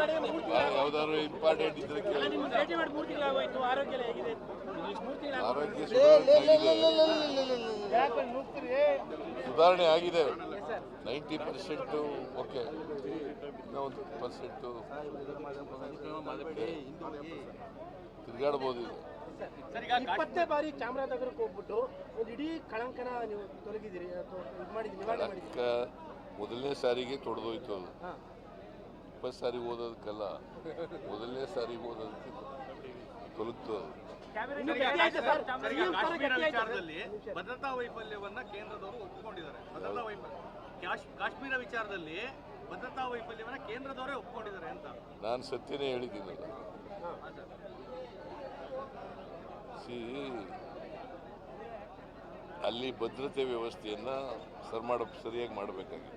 ಯಾವ್ದಾದ್ರು ಇಂಪಾರ್ಟೆಂಟ್ ಇದ್ರೆ ಆರೋಗ್ಯ ಸುಧಾರಣೆ ಆಗಿದೆ ಸುಧಾರಣೆ ಆಗಿದೆ ನೈಂಟಿ ಪರ್ಸೆಂಟ್ ಓಕೆ ಒಂದು ಪರ್ಸೆಂಟು ತಿರುಗಾಡ್ಬೋದು ಈಗ ಇಪ್ಪತ್ತೇ ಬಾರಿ ಚಾಮರಾಜನಗರಕ್ಕೆ ಹೋಗ್ಬಿಟ್ಟು ಒಂದು ಇಡೀ ಕಳಂಕನ ನೀವು ತೊಲಗಿದಿರಿ ಅಥವಾ ಇದು ಮೊದಲನೇ ಸಾರಿಗೆ ತೊಡೆದೋಯ್ತು ಅದು ಇಪ್ಪತ್ತು ಸಾರಿ ಓದೋದಕ್ಕಲ್ಲ ಮೊದಲನೇ ಸಾರಿ ಓದೋದಕ್ಕೆ? ವಿಚಾರದಲ್ಲಿ ಭದ್ರತಾ ವೈಫಲ್ಯವನ್ನ ಕೇಂದ್ರದವರು ಒಪ್ಪಿಕೊಂಡಿದ್ದಾರೆ ಭದ್ರತಾ ವೈಫಲ್ಯ ಕಾಶ್- ಕಾಶ್ಮೀರ ವಿಚಾರದಲ್ಲಿ ಭದ್ರತಾ ವೈಫಲ್ಯವನ್ನ ಕೇಂದ್ರದವರೇ ಒಪ್ಪಿಕೊಂಡಿದ್ದಾರೆ ಅಂತ. ನಾನು ಸತ್ಯನೇ ಹೇಳಿದ್ದೀನಲ್ಲ ಸಿ ಅಲ್ಲಿ ಭದ್ರತೆ ವ್ಯವಸ್ಥೆಯನ್ನ ಸರ್ ಮಾಡ ಸರಿಯಾಗಿ ಮಾಡಬೇಕಾಗಿತ್ತು.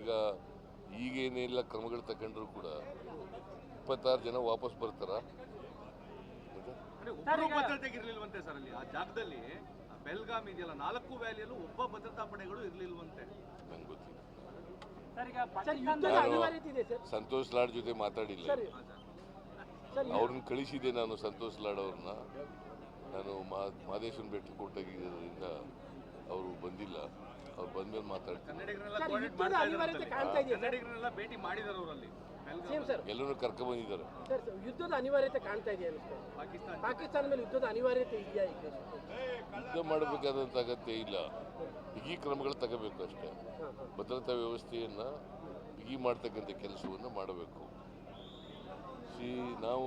ಈಗ ಈಗೇನೆಲ್ಲ ಕ್ರಮಗಳು ತಗೊಂಡ್ರು ಕೂಡ ಇಪ್ಪತ್ತಾರು ಜನ ವಾಪಸ್ ಬರ್ತಾರ. ಅಂದ್ರೆ ಒಬ್ಬರು ಭದ್ರತೆಗೆ ಇರ್ಲಿಲ್ವಂತೆ ಸರ್ ಅಲ್ಲಿ. ಆ ಜಾಗದಲ್ಲಿ ಆ ಬೆಲ್ಗಾಮ್ ಇದೆಯಲ್ಲ ನಾಲ್ಕು ವ್ಯಾಲಿಯಲ್ಲೂ ಒಬ್ಬ ಭದ್ರತಾ ಪಡೆಗಳು ಇರಲಿಲ್ವಂತೆ. ನಂಗೆ ಗೊತ್ತಿಲ್ಲ. ಸಂತೋಷ್ ಲಾಡ್ ಜೊತೆ ಮಾತಾಡಿಲ್ಲ. ಅವ್ರನ್ನ ಕಳಿಸಿದೆ ನಾನು ಸಂತೋಷ್ ಲಾಡ್ ಅವ್ರನ್ನ. ನಾನು ಮಾ ಭೇಟಿ ಬೆಟ್ಟಕ್ಕೆ ಕೊಟ್ಟಾಗಿದ್ದರಿಂದ ಅವರು ಬಂದಿಲ್ಲ. ಅವ್ರು ಬಂದ್ಮೇಲೆ ಮಾತಾಡ್ತೀನಿ. ಭೇಟಿ ಮಾಡಿದಾರೆ ಅವರಲ್ಲಿ. ಸರ್. ಎಲ್ಲರೂ ಕರ್ಕೊಂಡ್ಬಂದಿದ್ದಾರೆ ಸರ್ ಸರ್, ಯುದ್ಧದ ಅನಿವಾರ್ಯತೆ ಕಾಣ್ತಾ ಇದೆ ಪಾಕಿಸ್ತಾನ ಪಾಕಿಸ್ತಾನ ಮೇಲೆ ಯುದ್ಧದ ಅನಿವಾರ್ಯತೆ ಇದೆಯಾ ಈಗ ಯುದ್ಧ ಮಾಡಬೇಕಾದಂಥ ಅಗತ್ಯ ಇಲ್ಲ. ಬಿಗಿ ಕ್ರಮಗಳು ತಗೋಬೇಕು ಅಷ್ಟೇ. ಭದ್ರತಾ ವ್ಯವಸ್ಥೆಯನ್ನು ಬಿಗಿ ಮಾಡ್ತಕ್ಕಂಥ ಕೆಲಸವನ್ನು ಮಾಡಬೇಕು. ಸಿ ನಾವು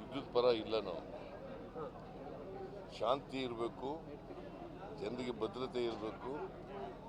ಯುದ್ಧದ ಪರ ಇಲ್ಲ ನಾವು. ಶಾಂತಿ ಇರಬೇಕು. ಜನರಿಗೆ ಭದ್ರತೆ ಇರಬೇಕು.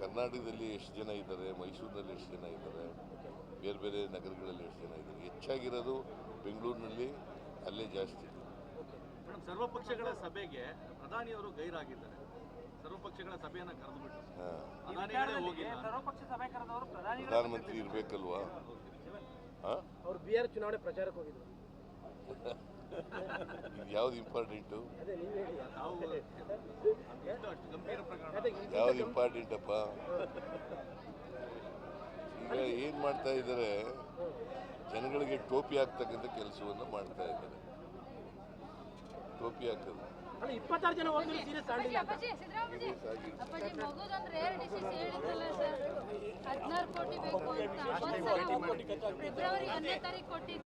ಕರ್ನಾಟಕದಲ್ಲಿ ಎಷ್ಟು ಜನ ಇದ್ದಾರೆ ಮೈಸೂರಿನಲ್ಲಿ ಎಷ್ಟು ಜನ ಇದ್ದಾರೆ ಬೇರೆ ಬೇರೆ ನಗರಗಳಲ್ಲಿ ಎಷ್ಟು ಜನ ಇದ್ದಾರೆ? ಹೆಚ್ಚಾಗಿರೋದು ಬೆಂಗಳೂರಿನಲ್ಲಿ ಅಲ್ಲೇ ಜಾಸ್ತಿ. ಸರ್ವಪಕ್ಷಗಳ ಸಭೆಗೆ ಪ್ರಧಾನಿಯವರು ಗೈರಾಗಿದ್ದಾರೆ. ಸರ್ವಪಕ್ಷಗಳ ಸಭೆಯನ್ನು ಕರೆದುಬಿಟ್ಟು ಹಾಂ. ಪ್ರಧಾನಿಗಳೇ ಹೋಗಿಲ್ಲ. ಸರ್ವಪಕ್ಷ ಸಭೆ ಕರೆದವರು ಪ್ರಧಾನಿ ಪ್ರಧಾನಮಂತ್ರಿ ಇರಬೇಕಲ್ವಾ? ಅವರು ಅವ್ರು ಬಿಆರ್ ಚುನಾವಣೆ ಪ್ರಚಾರಕ್ಕೆ ಹೋಗಿದ್ರು. ಯಾವ್ದು ಇಂಪಾರ್ಟೆಂಟು? ಯಾವ್ದು ಇಂಪಾರ್ಟೆಂಟಪ್ಪ? ಈಗ ಏನು ಮಾಡ್ತಾ ಇದ್ದಾರೆ? ಜನಗಳಿಗೆ ಟೋಪಿ ಹಾಕ್ತಕ್ಕಂಥ ಕೆಲಸವನ್ನು ಮಾಡ್ತಾ ಇದ್ದಾರೆ. ಟೋಪಿ ಹಾಕೋದು. ಫೆಬ್ರವರಿ ಒಂದನೇ ತಾರೀಕು ಕೊಟ್ಟಿದ್ದು